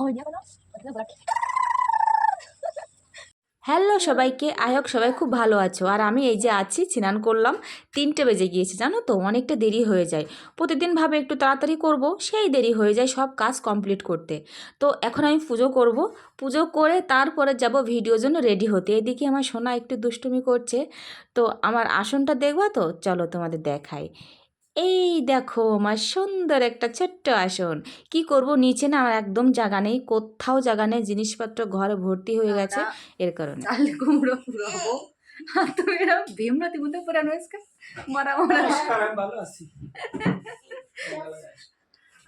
হয়ে হ্যালো সবাইকে আয়ক সবাই খুব ভালো আছো। আর আমি এই যে আছি, স্নান করলাম, তিনটে বেজে গিয়েছে, জানো তো, অনেকটা দেরি হয়ে যায়। প্রতিদিন ভাবে একটু তাড়াতাড়ি করব, সেই দেরি হয়ে যায় সব কাজ কমপ্লিট করতে। তো এখন আমি পুজো করব। পুজো করে তারপরে যাব ভিডিওর জন্য রেডি হতে। এদিকে আমার সোনা একটু দুষ্টুমি করছে। তো আমার আসনটা দেখবা তো? চলো তোমাদের দেখাই। এই দেখো আমার সুন্দর একটা ছোট্ট আসন। কি করব? নিচে না আমার একদম জায়গা নেই। কোথাও জায়গা নেই। জিনিসপত্র ঘরে ভর্তি হয়ে গেছে এর কারণে। চালে কুমড়ো পুরাবো। আর তুমি এরকম ভীমরাতি মধ্যে পুরানো আজকে। মরা মরা। ভালো আছি।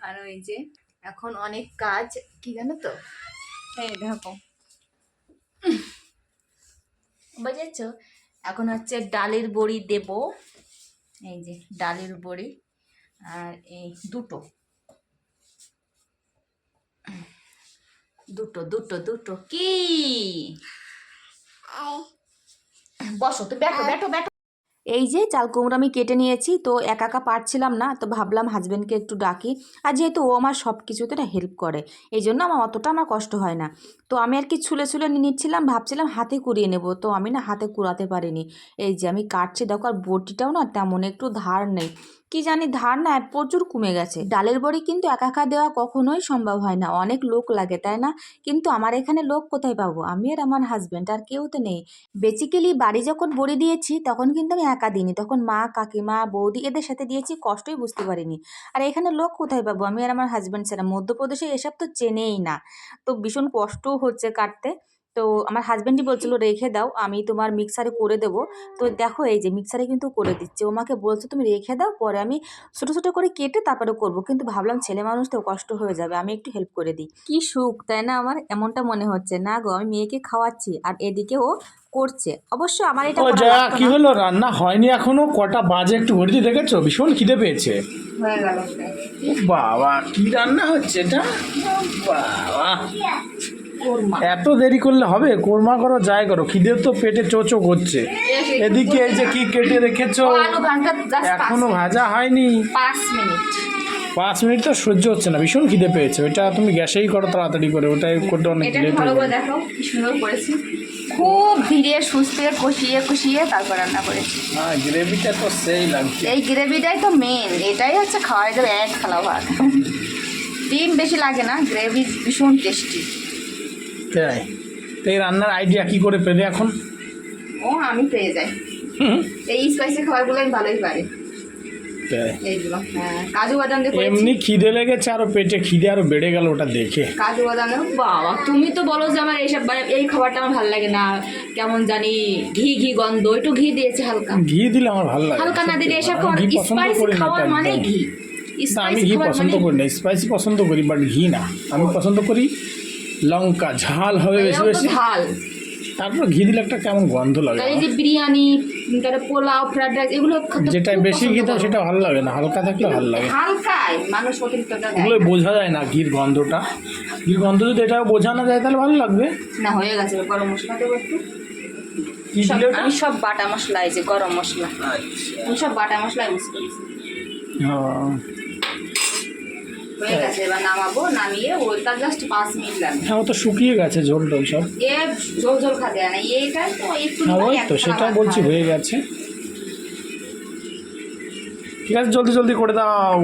আর ওই যে এখন অনেক কাজ। কি জানো তো? এই দেখো। বুঝেছ? এখন হচ্ছে ডালের বড়ি দেব। এই যে ডালের বড়ি আর এই দুটো। দুটো দুটো দুটো। কি? বসো তো ব্যাটো ব্যাটো ব্যাটো। এই যে চাল কুমড়ো আমি কেটে নিয়েছি, তো একা একা পারছিলাম না, তো ভাবলাম হাজব্যান্ডকে একটু ডাকি। আর যেহেতু ও আমার সব কিছুতে না হেল্প করে, এই জন্য আমার অতটা আমার কষ্ট হয় না। তো আমি আর কি ছুলে ছুলে নিচ্ছিলাম, ভাবছিলাম হাতে কুড়িয়ে নেব, তো আমি না হাতে কুড়াতে পারিনি। এই যে আমি কাটছি, দেখো আর বটিটাও না তেমন একটু ধার নেই। কি জানি ধার না প্রচুর কমে গেছে। ডালের বড়ি কিন্তু একা একা দেওয়া কখনোই সম্ভব হয় না। অনেক লোক লাগে, তাই না? কিন্তু আমার এখানে লোক কোথায় পাবো? আমি আর আমার হাজব্যান্ড আর কেউ তো নেই। বেসিক্যালি বাড়ি যখন বড়ি দিয়েছি, তখন কিন্তু আমি একা দিইনি। তখন মা, কাকিমা, বৌদি এদের সাথে দিয়েছি, কষ্টই বুঝতে পারিনি। আর এখানে লোক কোথায় পাবো? আমি আর আমার হাজব্যান্ড ছাড়া। মধ্যপ্রদেশে এসব তো চেনেই না। তো ভীষণ কষ্টও হচ্ছে কাটতে। তো আমার হাজব্যান্ডই বলছিল রেখে দাও আমি তোমার মিক্সারে করে দেবো। তো দেখো এই যে মিক্সারে কিন্তু করে দিচ্ছে। ও আমাকে বলছে তুমি রেখে দাও পরে আমি ছোটো ছোটো করে কেটে তারপরে করব। কিন্তু ভাবলাম ছেলে মানুষ তো কষ্ট হয়ে যাবে আমি একটু হেল্প করে দিই। কি সুখ তাই না আমার? এমনটা মনে হচ্ছে। না গো আমি মেয়েকে খাওয়াচ্ছি আর এদিকে ও করছে। অবশ্য আমার এটা যা কি হলো? রান্না হয়নি এখনও? কটা বাজে একটু ঘড়িতে দেখেছ? ভীষণ খিদে পেয়েছে। ও বাবা কি রান্না হচ্ছে এটা? বাবা। এত দেরি করলে হবে? কোরমা করো যাই করো। খিদে তো পেটে চোচো করছে। এদিকে এই যে কি কেটে রেখেছো? এখনও ভাজা হয়নি। পাঁচ মিনিট। পাঁচ মিনিট তো সহ্য হচ্ছে না। ভীষণ খিদে পেয়েছে। ওটা তুমি গ্যাসেই করো তাড়াতাড়ি করে। ওটাই করতে অনেক লেট হয়ে দেখো কি সুন্দর করেছি। খুব ধীরে সুস্থে কষিয়ে কষিয়ে তারপর রান্না করেছি। হ্যাঁ গ্রেভিটা তো সেই লাগছে। এই গ্রেভিটাই তো মেন এটাই হচ্ছে খাওয়াই যাবে এক থালা ভাত। ডিম বেশি লাগে না। গ্রেভি ভীষণ টেস্টি তাই। তো এই রান্নার আইডিয়া কি করে পেলে এখন? ও আমি পেয়ে যাই। এই স্পাইসি খাবারগুলো আমি ভালোই পারি। হ্যাঁ কাজু বাদাম এমনি খিদে লেগেছে আরও পেটে খিদে আরও বেড়ে গেল ওটা দেখে। কাজু বাদাম বাবা তুমি তো বলো যে আমার এইসব এই খাবারটা আমার ভালো লাগে না। কেমন জানি ঘি ঘি গন্ধ একটু ঘি দিয়েছে হালকা। ঘি দিলে আমার ভালো লাগে হালকা না দিলে এসব স্পাইসি খাবার মানে ঘি। আমি ঘি পছন্দ মানে করি না স্পাইসি পছন্দ করি বাট ঘি না। আমি পছন্দ করি লঙ্কা ঝাল হবে বেশি বেশি। ঝাল। তারপর ঘি দিলে একটা কেমন গন্ধ লাগে? এই যে বিরিয়ানি তারপরে পোলাও ফ্রাইড রাইস এগুলো যেটা বেশি ঘি করে। সেটা ভালো লাগে না। হালকা থাকলে ভালো লাগে। হালকায় মানুষ অতিরিক্তটা ওগুলো বোঝা যায় না ঘির গন্ধটা। ঘির গন্ধ যদি এটা বোঝানো যায় তাহলে ভালো লাগবে। না হয়ে গেছে গরম মশলা দেবো একটু। সব- আমি সব বাটা মশলা এই যে গরম মশলা। আচ্ছা। আমি সব বাটা মশলা ইউজ করেছি। হ্যাঁ। গেছে এবার নামাবো নামিয়ে ওইটা জাস্ট পাঁচ মিনিট লাগবে। ও তো শুকিয়ে গেছে ঝোল টোল সব। এ ঝোল ঝোল খাতে না এইটাই তো একটু হ্যাঁ ওই তো সেটা বলছি হয়ে গেছে। ঠিক আছে জলদি জলদি করে দাও।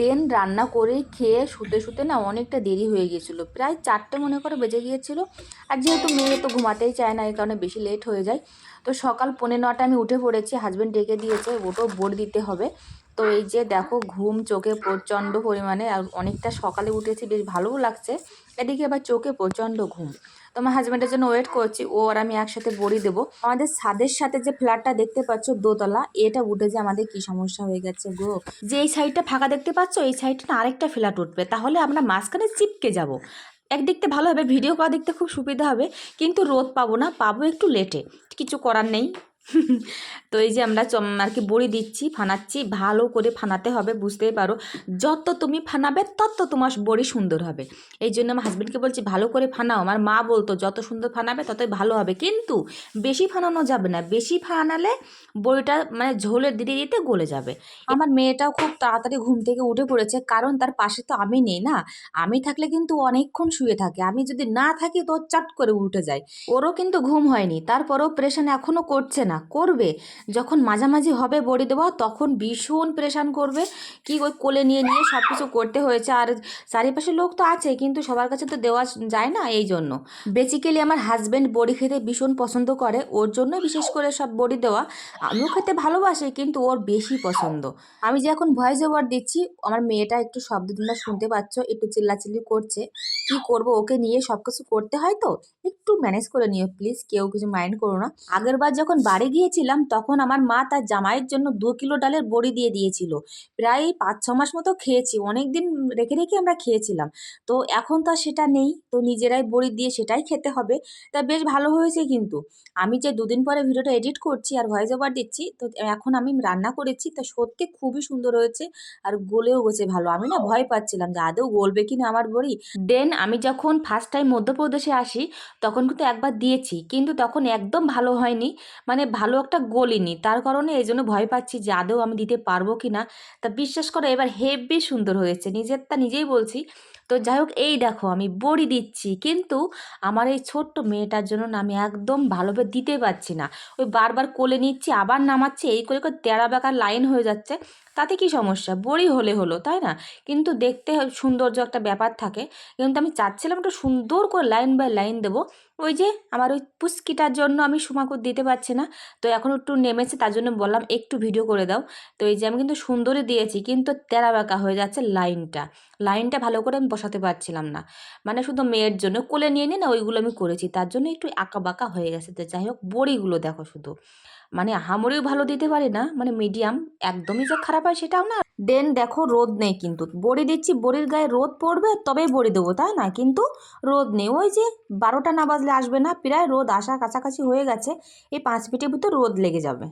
দেন রান্না করে খেয়ে শুতে শুতে না অনেকটা দেরি হয়ে গিয়েছিল প্রায় চারটে মনে করে বেজে গিয়েছিল। আর যেহেতু মেয়ে তো ঘুমাতেই চায় না এই কারণে বেশি লেট হয়ে যায়। তো সকাল পৌনে নটা আমি উঠে পড়েছি হাজব্যান্ড ডেকে দিয়েছে ওটাও বোর্ড দিতে হবে। তো এই যে দেখো, ঘুম চোখে প্রচণ্ড পরিমাণে, আর অনেকটা সকালে উঠেছি, বেশ ভালোও লাগছে। এদিকে আবার চোখে প্রচণ্ড ঘুম। তো আমার হাজব্যান্ডের জন্য ওয়েট করছি, ও আর আমি একসাথে বড়ি দেবো। আমাদের ছাদের সাথে যে ফ্ল্যাটটা দেখতে পাচ্ছ, দোতলা, এটা উঠে যে আমাদের কি সমস্যা হয়ে গেছে গো। যে এই সাইডটা ফাঁকা দেখতে পাচ্ছ, এই সাইডটা না, আরেকটা ফ্ল্যাট উঠবে। তাহলে আমরা মাঝখানে চিপকে যাব। একদিকতে ভালো হবে ভিডিও করা দেখতে খুব সুবিধা হবে, কিন্তু রোদ পাবো না, পাবো একটু লেটে কিছু করার নেই। তো এই যে আমরা আর কি বড়ি দিচ্ছি, ফানাচ্ছি, ভালো করে ফানাতে হবে, বুঝতেই পারো। যত তুমি ফানাবে, তত তোমার বড়ি সুন্দর হবে। এই জন্য আমার হাজব্যান্ডকে বলছি, ভালো করে ফানাও। আমার মা বলতো, যত সুন্দর ফানাবে, ততই ভালো হবে। কিন্তু বেশি ফানানো যাবে না। বেশি ফানালে বড়িটা মানে ঝোলের দিতে দিতে গলে যাবে। আমার মেয়েটাও খুব তাড়াতাড়ি ঘুম থেকে উঠে পড়েছে, কারণ তার পাশে তো আমি নেই না। আমি থাকলে কিন্তু অনেকক্ষণ শুয়ে থাকে। আমি যদি না থাকি, তো চট করে উঠে যায়। ওরও কিন্তু ঘুম হয়নি। তারপরেও প্রেশান এখনও করছে না। করবে? যখন মাঝামাঝি হবে বড়ি দেওয়া তখন ভীষণ প্রেশান করবে। কি ওই কোলে নিয়ে নিয়ে সব কিছু করতে হয়েছে। আর চারিপাশে লোক তো আছে, কিন্তু সবার কাছে তো দেওয়া যায় না এই জন্য। বেসিক্যালি আমার হাজব্যান্ড বড়ি খেতে ভীষণ পছন্দ করে, ওর জন্য বিশেষ করে সব বড়ি দেওয়া। আমিও খেতে ভালোবাসি, কিন্তু ওর বেশি পছন্দ। আমি যে এখন ভয়েস ওভার দিচ্ছি, আমার মেয়েটা একটু শব্দ তোমরা শুনতে পাচ্ছ, একটু চিল্লাচিল্লি করছে। কি করব, ওকে নিয়ে সব কিছু করতে হয় তো? একটু ম্যানেজ করে নিও প্লিজ কেউ কিছু মাইন্ড করো না। আগের বার যখন বাড়ি গিয়েছিলাম, তখন আমার মা তার জামাইয়ের জন্য দু কিলো ডালের বড়ি দিয়ে দিয়েছিল। প্রায় পাঁচ, ছ মাস মতো খেয়েছি অনেক দিন রেখে রেখে আমরা খেয়েছিলাম। তো এখন তো সেটা নেই, তো নিজেরাই বড়ি দিয়ে সেটাই খেতে হবে। তা বেশ ভালো হয়েছে কিন্তু। আমি যে দুদিন পরে ভিডিওটা এডিট করছি আর ভয়েস ওভার দিচ্ছি, তো এখন আমি রান্না করেছি, তা সত্যি খুবই সুন্দর হয়েছে আর গলেও গেছে ভালো। আমি না ভয় পাচ্ছিলাম যে আদৌ গলবে কি না আমার বড়ি। দেন আমি যখন ফার্স্ট টাইম মধ্যপ্রদেশে আসি, তখন কিন্তু একবার দিয়েছি, কিন্তু তখন একদম ভালো হয়নি। মানে ভালো একটা গলিনি তার কারণে এই জন্য ভয় পাচ্ছি যে আদৌ আমি দিতে পারব কি না তা বিশ্বাস করো, এবার হেভি সুন্দর হয়েছে। নিজের, তা নিজেই বলছি। তো যাই হোক, এই দেখো, আমি বড়ি দিচ্ছি। কিন্তু আমার এই ছোট্ট মেয়েটার জন্য না আমি একদম ভালোভাবে দিতে পারছি না। ওই বারবার কোলে নিচ্ছি, আবার নামাচ্ছি, এই করে করে তেরা বেকার লাইন হয়ে যাচ্ছে। তাতে কি সমস্যা? বড়ি হলে হলো, তাই না? কিন্তু দেখতে সৌন্দর্য একটা ব্যাপার থাকে। কিন্তু আমি চাচ্ছিলাম একটু সুন্দর করে লাইন বাই লাইন দেবো। ওই যে আমার ওই পুস্কিটার জন্য আমি সুমাকুর দিতে পারছি না। তো এখন একটু নেমেছে, তার জন্য বললাম একটু ভিডিও করে দাও। তো এই যে আমি কিন্তু সুন্দরই দিয়েছি, কিন্তু তেরা বাঁকা হয়ে যাচ্ছে লাইনটা। লাইনটা ভালো করে আমি বসাতে পারছিলাম না। মানে শুধু মেয়ের জন্য, কোলে নিয়ে নিয়ে না ওইগুলো আমি করেছি। তার জন্য একটু আঁকা বাঁকা হয়ে গেছে। তো যাই হোক, বড়িগুলো দেখো শুধু। মানে আহামরেও ভালো দিতে পারে না মানে মিডিয়াম একদমই যে খারাপ হয় সেটাও না। দেন দেখো রোদ নেই কিন্তু, বড়ি দিচ্ছি, বড়ির গায়ে রোদ পড়বে, তবেই বড়ি দেবো, তাই না? কিন্তু রোদ নেই, ওই যে বারোটা না বাজলে আসবে না, প্রায় রোদ আসা কাছাকাছি হয়ে গেছে, এই পাঁচ মিনিটের ভিতর রোদ লেগে যাবে।